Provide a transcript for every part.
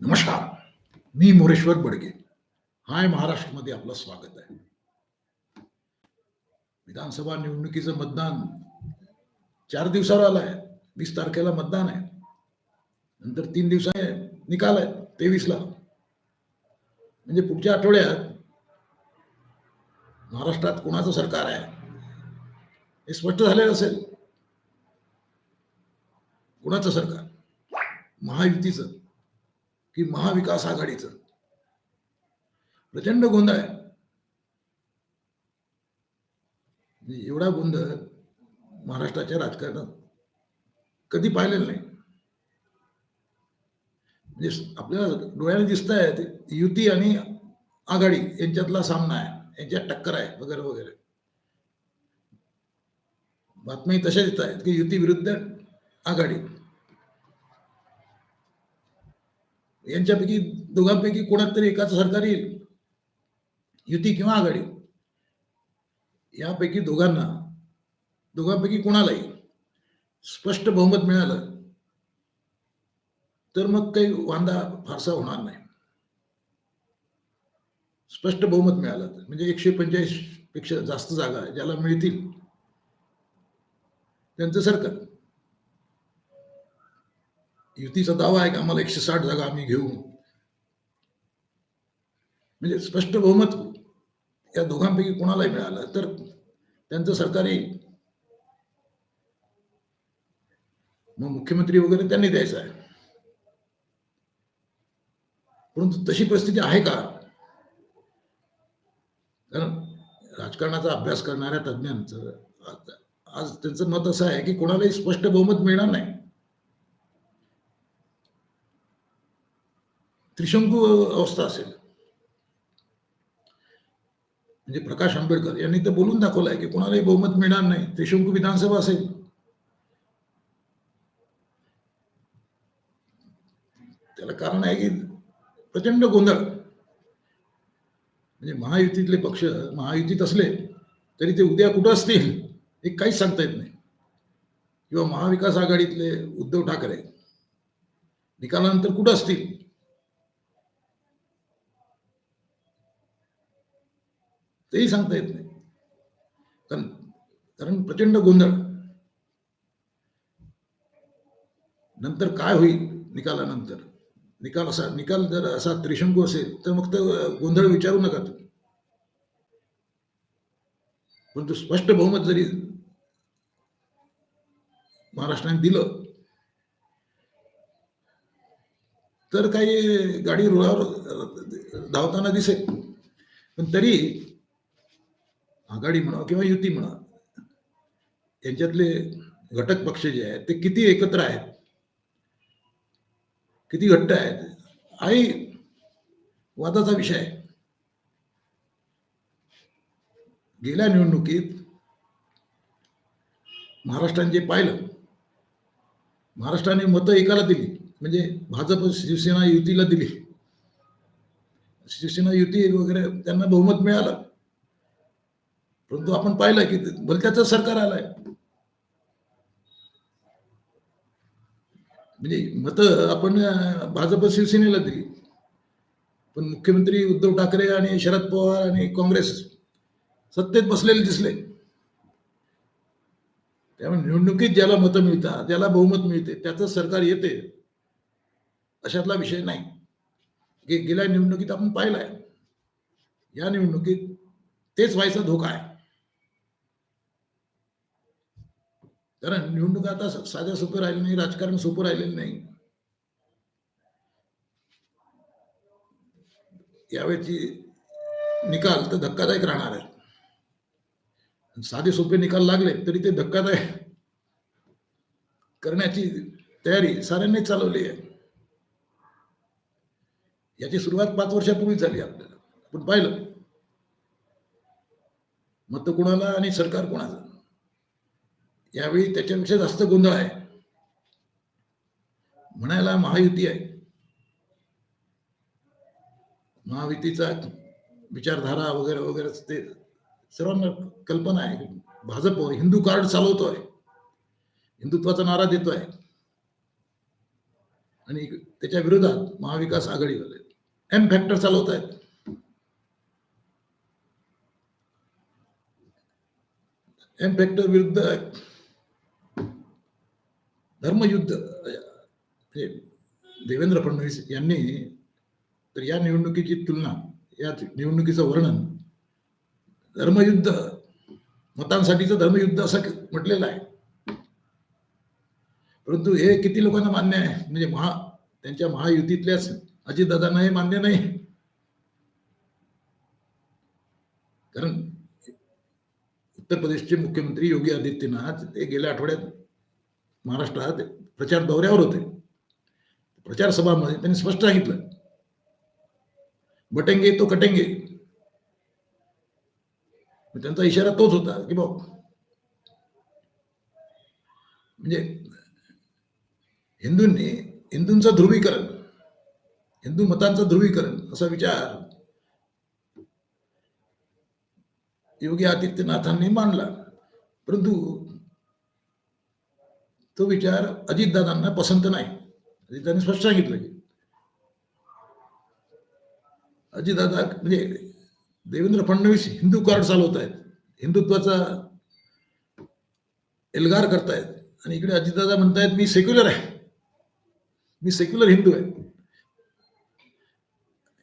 नमस्कार. मी मोरेश्वर बडगे. हाय महाराष्ट्रमध्ये आपलं स्वागत आहे. विधानसभा निवडणुकीचं मतदान चार दिवसावर आलंय वीस तारखेला मतदान आहे. नंतर तीन दिवसाने निकाल आहे. तेवीसला. म्हणजे पुढच्या आठवड्यात महाराष्ट्रात कोणाचं सरकार आहे? हे स्पष्ट झालेलं असेल. कोणाचं सरकार? महायुतीचं. की महाविकास आघाडीचं. प्रचंड गोंधळ आहे. म्हणजे एवढा गोंधळ महाराष्ट्राच्या राजकारणात कधी पाहिलेला नाही. म्हणजे आपल्याला डोळ्याला दिसत आहे युती आणि आघाडी यांच्यातला सामना आहे. यांच्यात टक्कर आहे वगैरे वगैरे. बातमी तशा येत आहेत की युती विरुद्ध आघाडी. यांच्यापैकी दोघांपैकी कोणात तरी एकाच सरकार येईल. युती किंवा आघाडी. यापैकी दोघांना दोघांपैकी कोणालाही स्पष्ट बहुमत मिळालं तर मग काही वांदा फारसा होणार नाही. स्पष्ट बहुमत मिळालं तर. म्हणजे एकशे पंचेचाळीसपेक्षा जास्त जागा ज्याला मिळतील त्यांचं सरकार. युतीचा दावा आहे की? आम्हाला एकशे साठ जागा आम्ही घेऊ. म्हणजे स्पष्ट बहुमत या दोघांपैकी कोणालाही मिळालं तर त्यांचं सरकार येईल मग मुख्यमंत्री वगैरे त्यांनी द्यायचं आहे. परंतु तशी परिस्थिती आहे का? कारण राजकारणाचा अभ्यास करणाऱ्या तज्ज्ञांचं आज- आज त्यांचं मत असं आहे की कोणालाही स्पष्ट बहुमत मिळणार नाही. त्रिशंकू अवस्था असेल. म्हणजे प्रकाश आंबेडकर यांनी तर बोलून दाखवलं आहे की कोणालाही बहुमत मिळणार नाही. त्रिशंकू विधानसभा असेल. त्याला कारण आहे की प्रचंड गोंधळ. म्हणजे महायुतीतले पक्ष महायुतीत असले तरी ते उद्या कुठं असतील हे काहीच सांगता येत नाही. किंवा महाविकास आघाडीतले उद्धव ठाकरे निकालानंतर कुठं असतील? तेही सांगता येत नाही. कारण कारण प्रचंड गोंधळ. नंतर काय होईल निकालानंतर? निकाल असा निकाल जर असा त्रिशंकू असेल तर मग तर गोंधळ विचारू नका तुम्ही. परंतु स्पष्ट बहुमत जरी महाराष्ट्राने दिलं तर काही गाडी रुळावर धावताना दिसेल. पण तरी आघाडी म्हणा किंवा युती म्हणा यांच्यातले घटक पक्ष जे आहेत ते किती एकत्र आहेत? किती घट्ट आहेत? हाही वादाचा विषय. आहे गेल्या निवडणुकीत महाराष्ट्राने जे पाहिलं महाराष्ट्राने मतं एकाला दिली म्हणजे भाजप शिवसेना युतीला दिली. शिवसेना युती वगैरे त्यांना बहुमत मिळालं. परंतु आपण पाहिलं की भलत्याचं सरकार आलंय. म्हणजे मतं आपण भाजप शिवसेनेला दिली. पण मुख्यमंत्री उद्धव ठाकरे आणि शरद पवार आणि काँग्रेस सत्तेत बसलेले दिसले. त्यामुळे निवडणुकीत ज्याला मतं मिळतात ज्याला बहुमत मिळते त्याचं सरकार येते अशातला विषय नाही. गे- गेल्या निवडणुकीत आपण पाहिलाय. या निवडणुकीत तेच व्हायचा धोका आहे. कारण निवडणूक आता साध्या सोपं राहिलं नाही राजकारण सोपं राहिलेलं नाही. यावेळेची निकाल तर धक्कादायक राहणार आहे साधे सोपे निकाल लागले तरी ते धक्कादायक करण्याची तयारी साऱ्यांनी चालवली आहे. याची सुरुवात पाच वर्षापूर्वी झाली आपल्याला. आपण पाहिलं. मत कोणाला आणि सरकार कोणाचं? यावेळी त्याच्यापेक्षा जास्त गोंधळ आहे. म्हणायला महायुती आहे. महायुतीचा विचारधारा वगैरे वगैरे ते सर्वांना कल्पना आहे. भाजप हिंदू कार्ड चालवतोय. हिंदुत्वाचा नारा देतोय. आणि त्याच्या विरोधात महाविकास आघाडीवाले एम फॅक्टर चालवत आहेत एम फॅक्टर विरुद्ध धर्मयुद्ध हे देवेंद्र फडणवीस यांनी तर या निवडणुकीची तुलना या निवडणुकीचं वर्णन धर्मयुद्ध मतांसाठीचं धर्मयुद्ध असं म्हटलेलं आहे. परंतु हे किती लोकांना मान्य आहे? म्हणजे महा त्यांच्या महायुतीतल्याच अजितदादांना हे मान्य नाही. कारण उत्तर प्रदेशचे मुख्यमंत्री योगी आदित्यनाथ ते गेल्या आठवड्यात महाराष्ट्रात प्रचार दौऱ्यावर होते. प्रचार सभामध्ये त्यांनी स्पष्ट सांगितलं. बटेंगे तो कटेंगे. त्यांचा इशारा तोच होता की भाऊ म्हणजे हिंदूंनी हिंदूंचं ध्रुवीकरण हिंदू मतांचं ध्रुवीकरण असा विचार योगी आदित्यनाथांनी मांडला. परंतु तो विचार अजितदादांना पसंत नाही. अजितदादांनी स्पष्ट सांगितलं की अजितदादा म्हणजे देवेंद्र फडणवीस हिंदू कार्ड चालवत आहेत हिंदुत्वाचा एल्गार करतायत आणि इकडे अजितदादा म्हणतायत मी सेक्युलर आहे. मी सेक्युलर हिंदू आहे.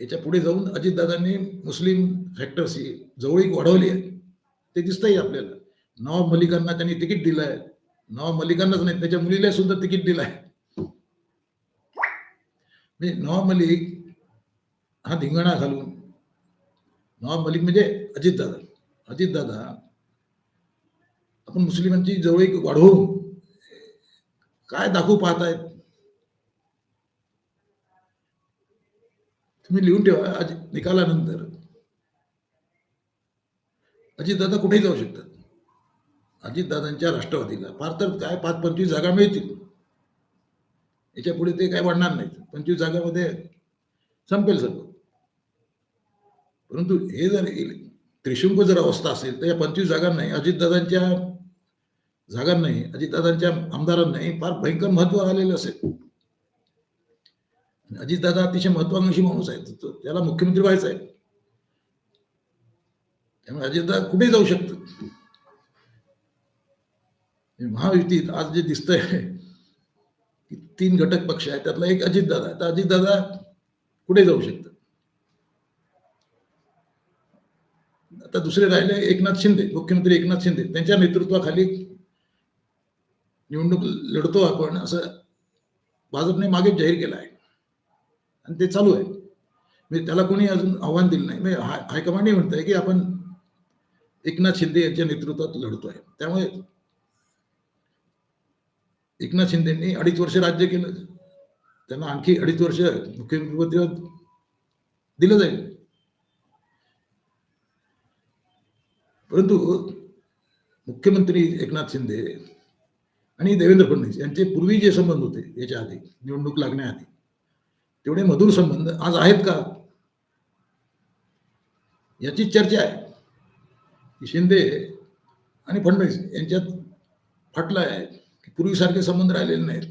याच्यापुढे जाऊन अजितदादांनी मुस्लिम फॅक्टर्सची जवळीक वाढवली आहे. ते दिसतंही आपल्याला. नवाब मलिकांना त्यांनी तिकीट दिलं आहे नवा मलिकांनाच नाही त्याच्या मुलीला सुद्धा तिकीट दिलं आहे म्हणजे नवाब मलिक हा धिंगाणा घालून नवाब मलिक म्हणजे अजितदादा अजितदादा आपण मुस्लिमांची जवळीक वाढवून काय दाखवू पाहतायत तुम्ही लिहून ठेवा आज निकालानंतर. अजितदादा कुठेही जाऊ शकतात. अजितदादांच्या राष्ट्रवादीला. फार तर काय पाच पंचवीस जागा मिळतील. याच्यापुढे ते काय वाढणार नाहीत. पंचवीस जागामध्ये संपेल सगळं. परंतु हे जर त्रिशंकू जर अवस्था असेल तर या पंचवीस जागांनाही अजितदादांच्या जागांनाही अजितदादांच्या आमदारांनाही फार भयंकर महत्त्व आलेलं असेल. अजितदादा अतिशय महत्वाकांक्षी माणूस आहेत. त्याला मुख्यमंत्री व्हायचं आहे. त्यामुळे अजितदादा कुठेही जाऊ शकतात. महायुतीत आज जे दिसतंय की तीन घटक पक्ष आहेत त्यातला एक अजितदादा आहे. तर अजितदादा कुठे जाऊ शकतात? आता दुसरे राहिले एकनाथ शिंदे मुख्यमंत्री एकनाथ शिंदे. त्यांच्या नेतृत्वाखाली निवडणूक लढतो आपण असं भाजपने मागे जाहीर केलं आहे. आणि ते चालू आहे. म्हणजे त्याला कोणी अजून आव्हान दिलं नाही. म्हणजे हाय हायकमांडही म्हणत आहे की आपण एकनाथ शिंदे यांच्या नेतृत्वात लढतो आहे त्यामुळे एकनाथ शिंदेनी अडीच वर्ष राज्य केलं. त्यांना आणखी अडीच वर्ष मुख्यमंत्री दिलं जाईल. परंतु मुख्यमंत्री एकनाथ शिंदे आणि देवेंद्र फडणवीस यांचे पूर्वी जे संबंध होते याच्या आधी निवडणूक लागण्याआधी तेवढे मधुर संबंध आज आहेत का? याची चर्चा आहे. की शिंदे आणि फडणवीस यांच्यात फाटला आहे. पूर्वीसारखे संबंध राहिलेले नाहीत.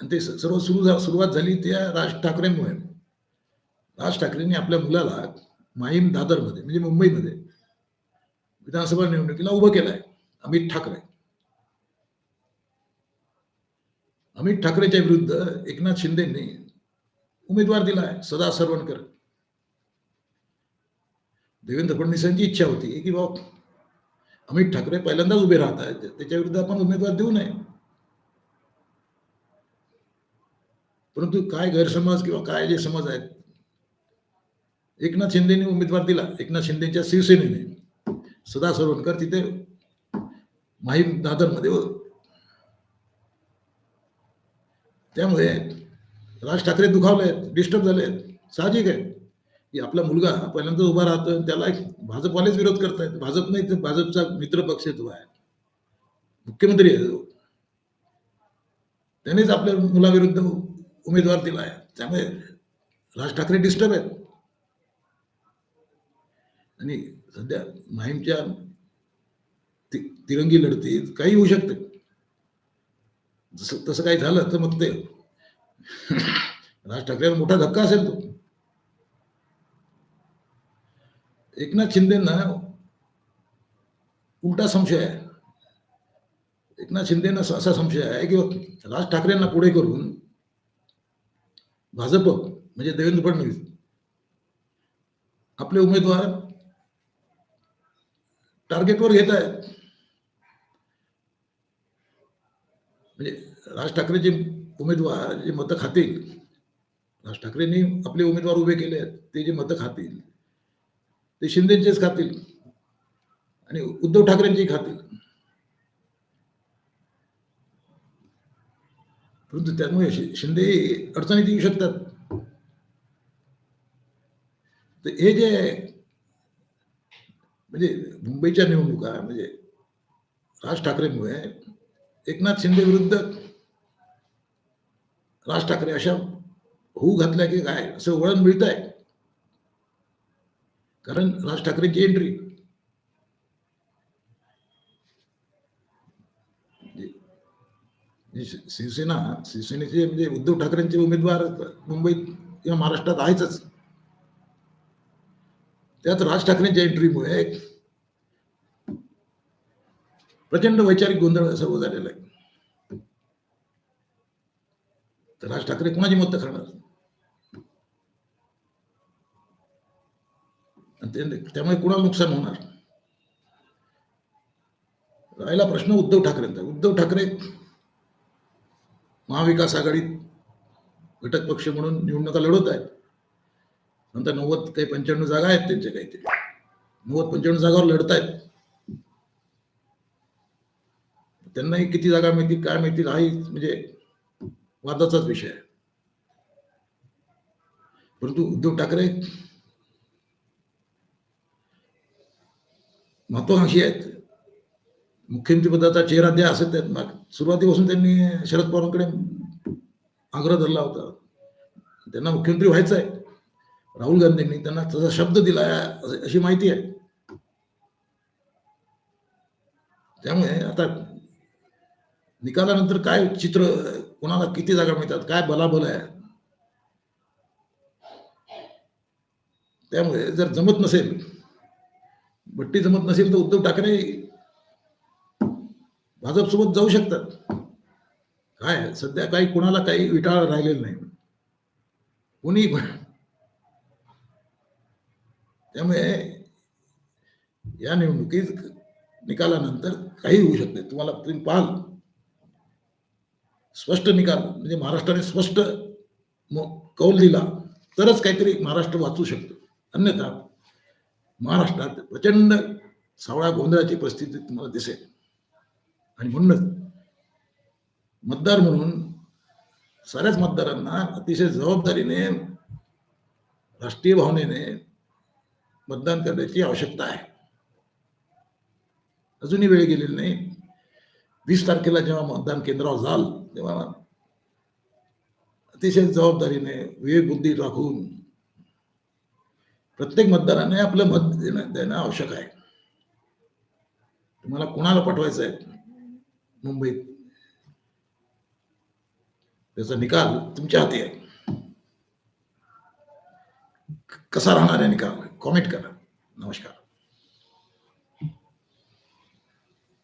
आणि ते सर्व सुरू झा- सुरुवात झाली त्या राज ठाकरेंमुळे. राज ठाकरेंनी आपल्या मुलाला माहीम दादरमध्ये म्हणजे मुंबईमध्ये विधानसभा निवडणुकीला उभं केलंय अमित ठाकरे. अमित ठाकरेच्या विरुद्ध एकनाथ शिंदेंनी उमेदवार दिला आहे सदा सरवणकर. देवेंद्र फडणवीसांची इच्छा होती की बाबा अमित ठाकरे पहिल्यांदाच उभे राहत आहेत. त्याच्या विरुद्ध आपण उमेदवार देऊ नये. परंतु काय गैरसमज किंवा काय जे समज आहेत? एकनाथ शिंदेने उमेदवार दिला. एकनाथ शिंदेच्या शिवसेनेने. सदा सरवणकर तिथे माहीम दादरमध्ये त्यामुळे राज ठाकरे दुखावले आहेत डिस्टर्ब झाले आहेत. साहजिक आहे. की आपला मुलगा पहिल्यांदा उभा राहतो त्याला एक भाजपवालेच विरोध करतायत. भाजप नाही तर भाजपचा मित्र पक्ष तो आहे. मुख्यमंत्री आहे त्यानेच आपल्या मुलाविरुद्ध उमेदवार दिला आहे. त्यामुळे राज ठाकरे डिस्टर्ब आहेत. आणि सध्या माहीमच्या ति- तिरंगी लढतीत काही होऊ शकते. जसं तसं काही झालं तर मग ते. राज ठाकरेला मोठा धक्का असेल तो. एकनाथ शिंदेना उलटा संशय आहे. एकनाथ शिंदेना असा संशय आहे की राज ठाकरेंना पुढे करून भाजप म्हणजे देवेंद्र फडणवीस आपले उमेदवार टार्गेटवर घेत आहेत. म्हणजे राज ठाकरेचे उमेदवार जे मतं खातील राज ठाकरेंनी आपले उमेदवार उभे केले आहेत ते जे मतं खातील ते शिंदेचेच खातील. आणि उद्धव ठाकरेंचेही खातील. परंतु त्यामुळे शिंदे अडचणीत येऊ शकतात. तर हे जे म्हणजे मुंबईच्या निवडणुका म्हणजे राज ठाकरेंमुळे एकनाथ शिंदे विरुद्ध राज ठाकरे अशा होऊ घातल्या की काय असं वळण मिळत आहे कारण राज ठाकरेंची एंट्री शिवसेना शिवसेनेचे म्हणजे उद्धव ठाकरेंचे उमेदवार मुंबईत किंवा महाराष्ट्रात आहेतच. त्यात राज ठाकरेंच्या एंट्रीमुळे प्रचंड वैचारिक गोंधळ सर्व झालेला आहे. तर राज ठाकरे कोणाची मत करणार आणि ते- त्यामुळे कुणाला नुकसान होणार? राहिला प्रश्न उद्धव ठाकरेंचा. उद्धव ठाकरे महाविकास आघाडीत घटक पक्ष म्हणून निवडणुका लढवत आहेत. नंतर नव्वद काही पंच्याण्णव जागा आहेत त्यांच्या काहीतरी. नव्वद पंच्याण्णव जागावर लढतायत. त्यांनाही किती जागा मिळतील काय मिळतील हाही म्हणजे वादाचाच विषय आहे. परंतु उद्धव ठाकरे महत्वाकांक्षी आहेत मुख्यमंत्रीपदाचा चेहरा द्या असं त्यात सुरुवातीपासून त्यांनी शरद पवारांकडे आग्रह धरला होता. त्यांना मुख्यमंत्री व्हायचं आहे. राहुल गांधींनी त्यांना तसा शब्द दिला आहे अशी माहिती आहे. त्यामुळे आता निकालानंतर काय चित्र कोणाला किती जागा मिळतात काय बलाबल आहे? त्यामुळे जर जमत नसेल भट्टी जमत नसेल तर उद्धव ठाकरे भाजपसोबत जाऊ शकतात. काय सध्या काही कोणाला काही विटाळ राहिलेलं नाही. कोणी त्यामुळे या निवडणुकीत निकालानंतर काही होऊ शकते तुम्हाला तुम्ही पाहाल. स्पष्ट निकाल म्हणजे महाराष्ट्राने स्पष्ट कौल दिला तरच काहीतरी महाराष्ट्र वाचू शकतो. अन्यथा महाराष्ट्रात प्रचंड सावळा गोंधळाची परिस्थिती तुम्हाला दिसेल. आणि म्हणूनच मतदार म्हणून साऱ्याच मतदारांना अतिशय जबाबदारीने राष्ट्रीय भावनेने मतदान करण्याची आवश्यकता आहे. अजूनही वेळ गेलेली नाही. वीस तारखेला जेव्हा मतदान केंद्रावर जाल तेव्हा अतिशय जबाबदारीने विवेक बुद्धी राखून प्रत्येक मतदाराने आपलं मत देणं देणं आवश्यक आहे. तुम्हाला कोणाला पाठवायचं आहे मुंबईत. त्याचा निकाल तुमच्या हाती आहे. कसा राहणार आहे निकाल? कॉमेंट करा. नमस्कार.